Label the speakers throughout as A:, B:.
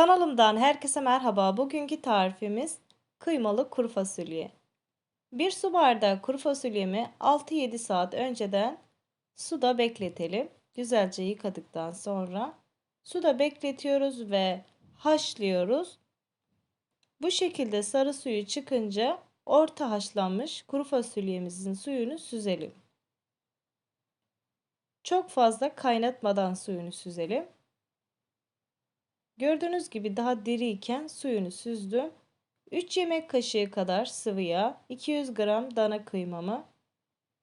A: Kanalımdan herkese merhaba. Bugünkü tarifimiz kıymalı kuru fasulye. Bir su bardağı kuru fasulyemi 6-7 saat önceden suda bekletelim. Güzelce yıkadıktan sonra suda bekletiyoruz ve haşlıyoruz. Bu şekilde sarı suyu çıkınca orta haşlanmış kuru fasulyemizin suyunu süzelim. Çok fazla kaynatmadan suyunu süzelim. Gördüğünüz gibi daha diriyken suyunu süzdüm. 3 yemek kaşığı kadar sıvı yağ, 200 gram dana kıymamı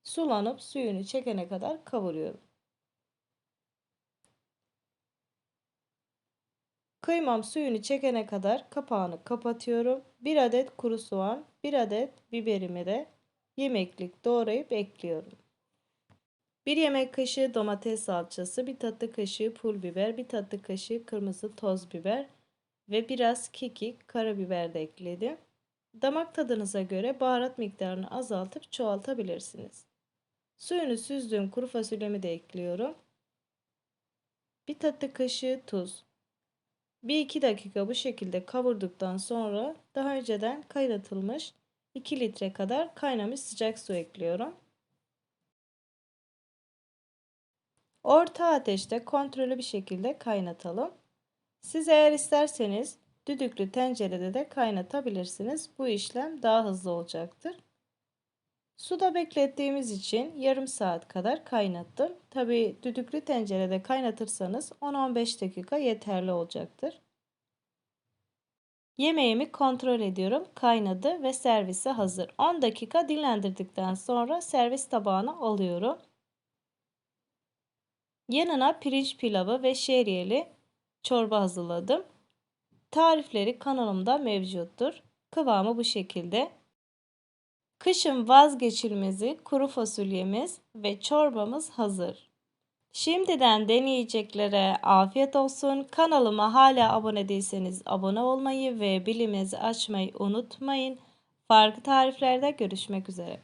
A: sulanıp suyunu çekene kadar kavuruyorum. Kıymam suyunu çekene kadar kapağını kapatıyorum. 1 adet kuru soğan, 1 adet biberimi de yemeklik doğrayıp ekliyorum. 1 yemek kaşığı domates salçası, 1 tatlı kaşığı pul biber, 1 tatlı kaşığı kırmızı toz biber ve biraz kekik, karabiber de ekledim. Damak tadınıza göre baharat miktarını azaltıp çoğaltabilirsiniz. Suyunu süzdüğüm kuru fasulyemi de ekliyorum. 1 tatlı kaşığı tuz. 1-2 dakika bu şekilde kavurduktan sonra daha önceden kaynatılmış 2 litre kadar kaynamış sıcak su ekliyorum. Orta ateşte kontrollü bir şekilde kaynatalım. Siz eğer isterseniz düdüklü tencerede de kaynatabilirsiniz. Bu işlem daha hızlı olacaktır. Suda beklettiğimiz için yarım saat kadar kaynattım. Tabi düdüklü tencerede kaynatırsanız 10-15 dakika yeterli olacaktır. Yemeğimi kontrol ediyorum. Kaynadı ve servise hazır. 10 dakika dinlendirdikten sonra servis tabağına alıyorum. Yanına pirinç pilavı ve şehriyeli çorba hazırladım. Tarifleri kanalımda mevcuttur. Kıvamı bu şekilde. Kışın vazgeçilmezi kuru fasulyemiz ve çorbamız hazır. Şimdiden deneyeceklere afiyet olsun. Kanalıma hala abone değilseniz abone olmayı ve bilimizi açmayı unutmayın. Farklı tariflerde görüşmek üzere.